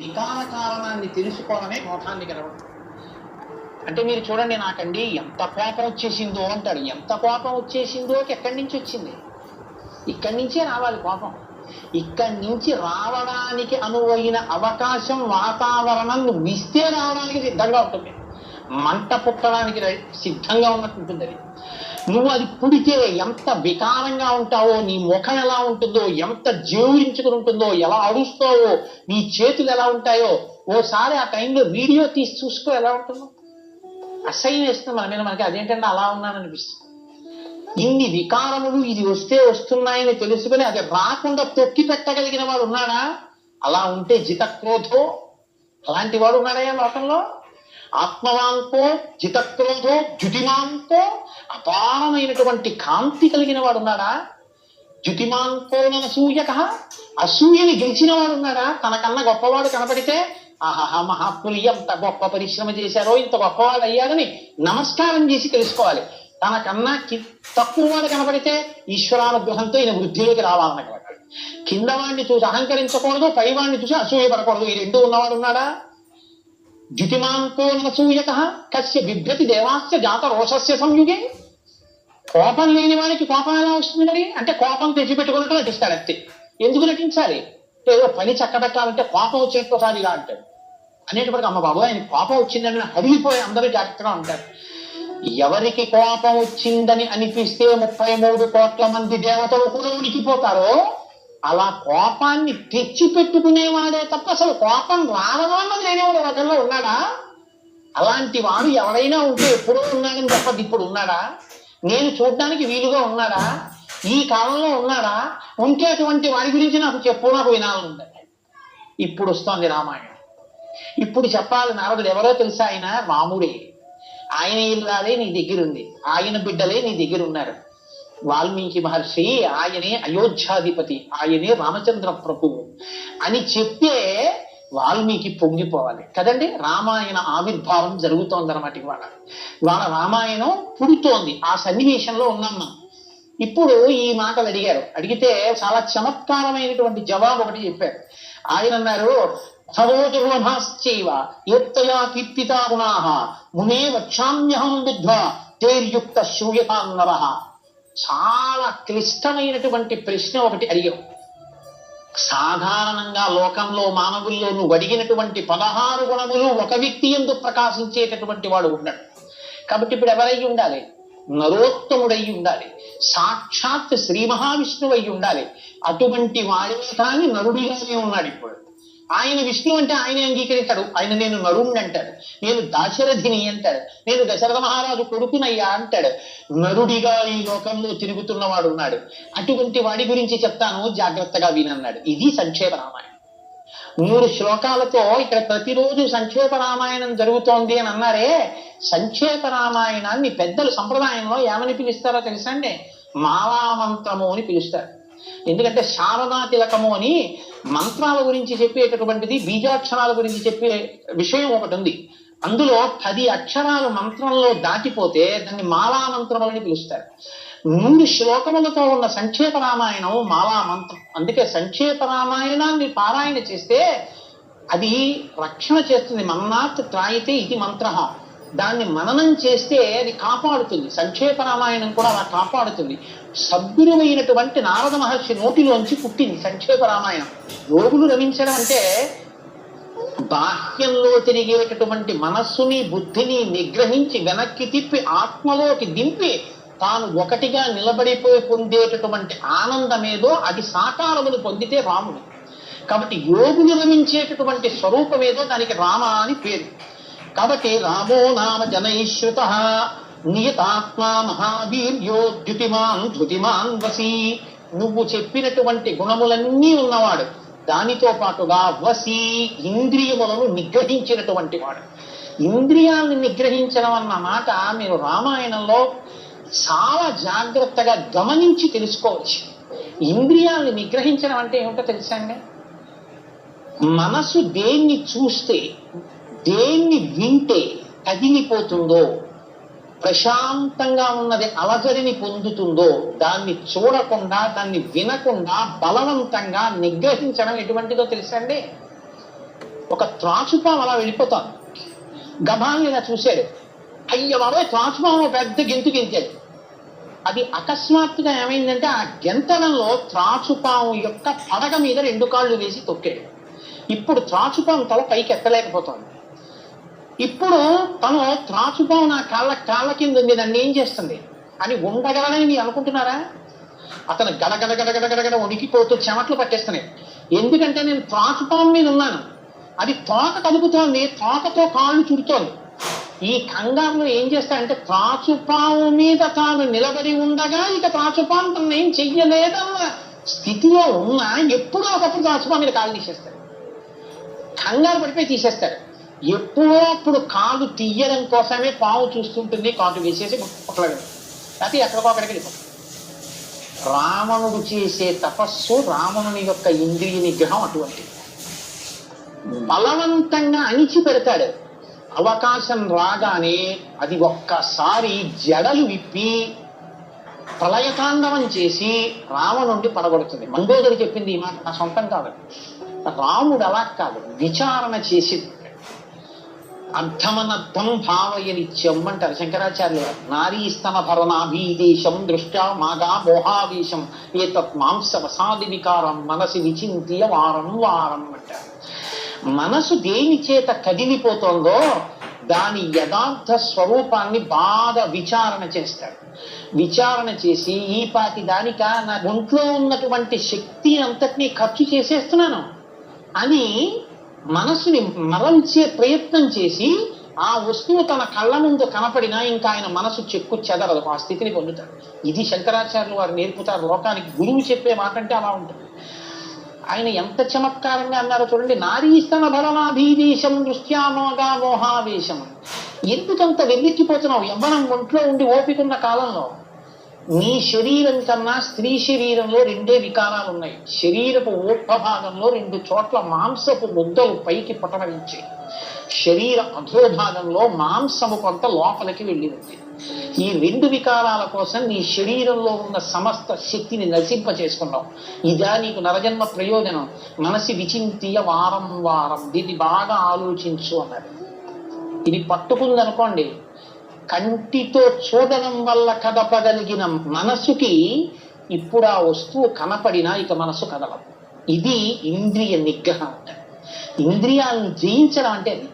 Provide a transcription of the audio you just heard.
వికార కారణాన్ని తెలుసుకోవడమే మోక్షాన్ని గెలవడం. అంటే మీరు చూడండి నాకండి ఎంత కోపం వచ్చేసిందో అంటాడు. ఎంత కోపం వచ్చేసిందో ఎక్కడి నుంచి వచ్చింది? ఇక్కడి నుంచే రావాలి కోపం. ఇక్కడి నుంచి రావడానికి అనువైన అవకాశం వాతావరణం నువ్వు ఇస్తే రావడానికి సిద్ధంగా ఉంటుంది. మంట పుట్టడానికి సిద్ధంగా ఉన్నట్టు ఉంటుంది అది. నువ్వు అది పుడితే ఎంత వికారంగా ఉంటావో నీ ముఖం ఎలా ఉంటుందో ఎంత జీవించుకుని ఉంటుందో ఎలా అరుస్తావో నీ చేతులు ఎలా ఉంటాయో ఓసారి ఆ టైంలో వీడియో తీసి చూసుకో ఎలా ఉంటుందో. అసహ్యం వేస్తుంది మన మీద మనకి అదేంటంటే అలా ఉన్నాననిపిస్తుంది. ఇన్ని వికారములు ఇది వస్తే వస్తున్నాయని తెలుసుకుని అది రాకుండా తొక్కి పెట్టగలిగిన వాడు ఉన్నాడా? అలా ఉంటే జితక్రోధో? అలాంటి వాడు ఉన్నాడయ్యా లోకంలో? ఆత్మవాంకో జితక్రోధో జ్యుతిమాంకో అపారమైనటువంటి కాంతి కలిగిన వాడు ఉన్నాడా జ్యుతిమాంకో నసూయక అసూయని గెలిచిన వాడు ఉన్నాడా తనకన్నా గొప్పవాడు కనపడితే ఆహాహా మహాత్ములు ఎంత గొప్ప పరిశ్రమ చేశారో ఇంత గొప్పవాడు అయ్యారని నమస్కారం చేసి తెలుసుకోవాలి. తనకన్నా తక్కువ వాడు కనపడితే ఈశ్వరానుగ్రహంతో ఈయన వృద్ధిలోకి రావాలన్నమాట. కింద వాడిని చూసి అహంకరించకూడదు పై వాడిని చూసి అసూయపడకూడదు. ఈ రెండు ఉన్నవాడు ఉన్నాడా? ద్యుతిమాంకో నసూయక కస్య బిభ్రతి దేవాస్య జాత రోషస్య సంయుగే కోపం లేని వాడికి కోపం ఎలా వస్తుంది మరి? అంటే కోపం తెచ్చిపెట్టుకున్నట్టు నటిస్తాడు అంతే. ఎందుకు నటించాలి? ఏదో పని చక్కబెట్టాలంటే కోపం వచ్చినట్టు ఇలా అంటాడు. అనేటప్పటికి అమ్మ బాబు ఆయన కోపం వచ్చిందని హరిగిపోయి అందరూ జాగ్రత్తగా ఉంటారు. ఎవరికి కోపం వచ్చిందని అనిపిస్తే ముప్పై మూడు కోట్ల మంది దేవతలు కూడా ఉనికిపోతారో అలా కోపాన్ని తెచ్చి పెట్టుకునేవాడే తప్ప అసలు కోపం రావడం అన్నది లేనివాడు ఒకరిలో ఉన్నాడా? అలాంటి వాడు ఎవరైనా ఉంటే ఎప్పుడో ఉన్నాడని తప్ప ఇప్పుడు ఉన్నాడా? నేను చూడడానికి వీలుగా ఉన్నాడా? ఈ కాలంలో ఉన్నాడా? ఉంటే అటువంటి వారి గురించి నాకు చెప్పు నాకు వినాలని ఉంది ఇప్పుడు వస్తోంది రామాయణం. ఇప్పుడు చెప్పాలి నారదుడు ఎవరో తెలుసా ఆయన? రాముడే. ఆయన ఇల్లాలే నీ దగ్గర ఉంది ఆయన బిడ్డలే నీ దగ్గర ఉన్నారు వాల్మీకి మహర్షి ఆయనే అయోధ్యాధిపతి ఆయనే రామచంద్ర ప్రభువు అని చెప్తే వాల్మీకి పొంగిపోవాలి. కదండి? రామాయణ ఆవిర్భావం జరుగుతోందన్నమాట ఇవాళ. ఇవాళ రామాయణం పుడుతోంది. ఆ సన్నివేశంలో ఉన్నాం మనం. ఇప్పుడు ఈ మాటలు అడిగారు. అడిగితే చాలా చమత్కారమైనటువంటి జవాబు ఒకటి చెప్పారు. ఆయన అన్నారు భవోదుర్లభాశ్చైవ ఎత్తయా కీర్తితా గుణాః మునే వక్షామ్యహం బుద్ధ్వా తేర్యుక్త శూయతాన్నర చాలా క్లిష్టమైనటువంటి ప్రశ్న ఒకటి అడిగావు సాధారణంగా లోకంలో మానవుల్లో నువ్వు అడిగినటువంటి పదహారు గుణములు ఒక వ్యక్తి ఎందు ప్రకాశించేటటువంటి వాడు ఉన్నాడు. కాబట్టి ఇప్పుడు ఎవరై ఉండాలి? నరోత్తముడై ఉండాలి. సాక్షాత్ శ్రీ మహావిష్ణువు అయి ఉండాలి. అటువంటి వాడే కానీ నరుడిగానే ఉన్నాడు ఇప్పుడు. ఆయన విష్ణు అంటే ఆయన అంగీకరిస్తాడు ఆయన నేను నరుణ్ణి అంటాడు. నేను దాశరథిని అంటాడు. నేను దశరథ మహారాజు కొడుకునయ్యా అంటాడు. నరుడిగా ఈ లోకంలో తిరుగుతున్నవాడు ఉన్నాడు. అటువంటి వాడి గురించి చెప్తాను జాగ్రత్తగా వినన్నాడు. ఇది సంక్షేప రామాయణం. మూడు శ్లోకాలతో ఇక్కడ ప్రతిరోజు సంక్షేప రామాయణం జరుగుతోంది అని అన్నారే సంక్షేప రామాయణాన్ని పెద్దలు సంప్రదాయంలో ఏమని పిలుస్తారో తెలుసండి మాలామంత్రము అని పిలుస్తారు. ఎందుకంటే శారదా తిలకము అని మంత్రాల గురించి చెప్పేటటువంటిది బీజాక్షరాల గురించి చెప్పే విషయం ఒకటి ఉంది. అందులో పది అక్షరాలు మంత్రంలో దాటిపోతే దాన్ని మాలామంత్రము అని పిలుస్తారు. మూడు శ్లోకములతో ఉన్న సంక్షేప రామాయణం మాలా మంత్రం అందుకే సంక్షేప రామాయణాన్ని పారాయణ చేస్తే అది రక్షణ చేస్తుంది. మన్నాత్ త్రాయితే ఇది మంత్రహం దాన్ని మననం చేస్తే అది కాపాడుతుంది. సంక్షేప రామాయణం కూడా అలా కాపాడుతుంది. సద్గురువైనటువంటి నారద మహర్షి నోటిలోంచి పుట్టింది సంక్షేప రామాయణం. యోగులు రమించడం అంటే బాహ్యంలో తిరిగేటటువంటి మనస్సుని బుద్ధిని నిగ్రహించి వెనక్కి తిప్పి ఆత్మలోకి దింపి తాను ఒకటిగా నిలబడిపోయి పొందేటటువంటి ఆనందమేదో అది సాకారమును పొందితే రాముడు. కాబట్టి యోగులు రమించేటటువంటి స్వరూపమేదో దానికి రామ అని పేరు. కాబట్టి రామో నామ జనైశ్రుత. నియతాత్మా మహావీర్యో ద్యుతిమాన్ ధృతిమాన్ వసి. నువ్వు చెప్పినటువంటి గుణములన్నీ ఉన్నవాడు. దానితో పాటుగా వసి ఇంద్రియములను నిగ్రహించినటువంటి వాడు. ఇంద్రియాలను నిగ్రహించడం అన్న మాట మీరు రామాయణంలో చాలా జాగ్రత్తగా గమనించి తెలుసుకోవచ్చు. ఇంద్రియాలను నిగ్రహించడం అంటే ఏమిటో తెలుసా అండి? మనసు దేన్ని చూస్తే దేన్ని వింటే కదిలిపోతుందో ప్రశాంతంగా ఉన్నది అలజడిని పొందుతుందో దాన్ని చూడకుండా దాన్ని వినకుండా బలవంతంగా నిగ్రహించడం ఎటువంటిదో తెలుసండి ఒక త్రాచుపాము అలా వెళ్ళిపోతాను గభాన్ని ఇలా చూశాడు. అయ్య బాబాయ్ త్రాచుపాము పెద్ద గెంతు గెంతాడు అది అకస్మాత్తుగా ఏమైందంటే ఆ గెంతడంలో త్రాచుపాము యొక్క పడగ మీద రెండు కాళ్ళు వేసి తొక్కాడు. ఇప్పుడు త్రాచుపాము తల పైకి ఎత్తలేకపోతుంది ఇప్పుడు తను త్రాచుపాము నా కాళ్ళ కాళ్ళ కింద ఉంది నన్ను ఏం చేస్తుంది? అని ఉండగలనని మీరు అనుకుంటున్నారా? అతను గడగడ గడగడ గడగడ ఉనికిపోతూ చెమట్లు పట్టేస్తున్నాయి. ఎందుకంటే నేను త్రాచుపాము మీద ఉన్నాను. అది తోక కలుపుతోంది తోకతో కాళ్ళు చుడుతోంది. ఈ కంగారులో ఏం చేస్తాడంటే త్రాచుపాము మీద తాను నిలబడి ఉండగా ఇక త్రాచుపాము తను ఏం చెయ్యలేదన్న స్థితిలో ఉన్నా ఎప్పుడో ఒకప్పుడు త్రాచుపాము మీద కాళ్ళు తీసేస్తాడు కంగారు పడిపోయి తీసేస్తాడు ఎప్పుడో అప్పుడు కాలు తీయడం కోసమే పాము చూస్తుంటుంది కాటు వేసేసి పక్కన అది ఎక్కడికో అక్కడికి రావణుడు చేసే తపస్సు రావణుని యొక్క ఇంద్రియ నిగ్రహం అటువంటిది బలవంతంగా అణిచి పెడతాడు. అవకాశం రాగానే అది ఒక్కసారి జడలు విప్పి ప్రళయతాండవం చేసి రావణుండి పడగొడుతుంది. మంగోదరు చెప్పింది ఈ మాట నా సొంతం కాదు. రాముడు అలా కాదు. విచారణ చేసి అర్థమనర్థం భావయనిత్యం అంటారు శంకరాచార్యులు నారీ స్తన భరణాభీదేశం దృష్ట్యా మాగా మోహావేశం ఏతత్ మాంసవసాది వికారం మనసి విచింత్య వారం వారం అంటారు. మనసు దేని చేత కదిలిపోతోందో దాని యథార్థ స్వరూపాన్ని బాగా విచారణ చేస్తాడు. విచారణ చేసి ఈ పాటి దానిక నా ఒంట్లో ఉన్నటువంటి శక్తి అంతటినీ ఖర్చు చేసేస్తున్నాను అని మనసుని మరల్చే ప్రయత్నం చేసి ఆ వస్తువు తన కళ్ళ ముందు కనపడినా ఇంకా ఆయన మనసు చెక్కు చెదరదు ఆ స్థితిని పొందుతాడు. ఇది శంకరాచార్యులు వారు నేర్పుతారు. లోకానికి గురువు చెప్పే మాట అంటే అలా ఉంటుంది. ఆయన ఎంత చమత్కారంగా అన్నారో చూడండి. నారీస్తన భరణాభీదేశం దృష్ట్యామోగా మోహావేశం. ఎందుకంత వెన్నెక్కిపోతున్నావు? యవ్వనం ఒంట్లో ఉండి ఓపికన్న కాలంలో నీ శరీరం కన్నా స్త్రీ శరీరంలో రెండే వికారాలు ఉన్నాయి. శరీరపు ఊర్ధ భాగంలో రెండు చోట్ల మాంసపు ముద్దలు పైకి పటమరించాయి శరీర అధోభాగంలో మాంసము కొంత లోపలికి వెళ్ళి ఉంది ఈ రెండు వికారాల కోసం నీ శరీరంలో ఉన్న సమస్త శక్తిని నశింప చేసుకున్నావు ఇదా నీకు నరజన్మ ప్రయోజనం. మనసి విచింతియ వారం వారం. దీన్ని బాగా ఆలోచించు అన్నారు ఇది పట్టుకుందనుకోండి కంటితో చూడడం వల్ల కదపగలిగిన మనసుకి ఇప్పుడు ఆ వస్తువు కనపడినా ఇక మనసు కదలదు. ఇది ఇంద్రియ నిగ్రహం అంటే ఇంద్రియాలను జయించడం అంటే అది.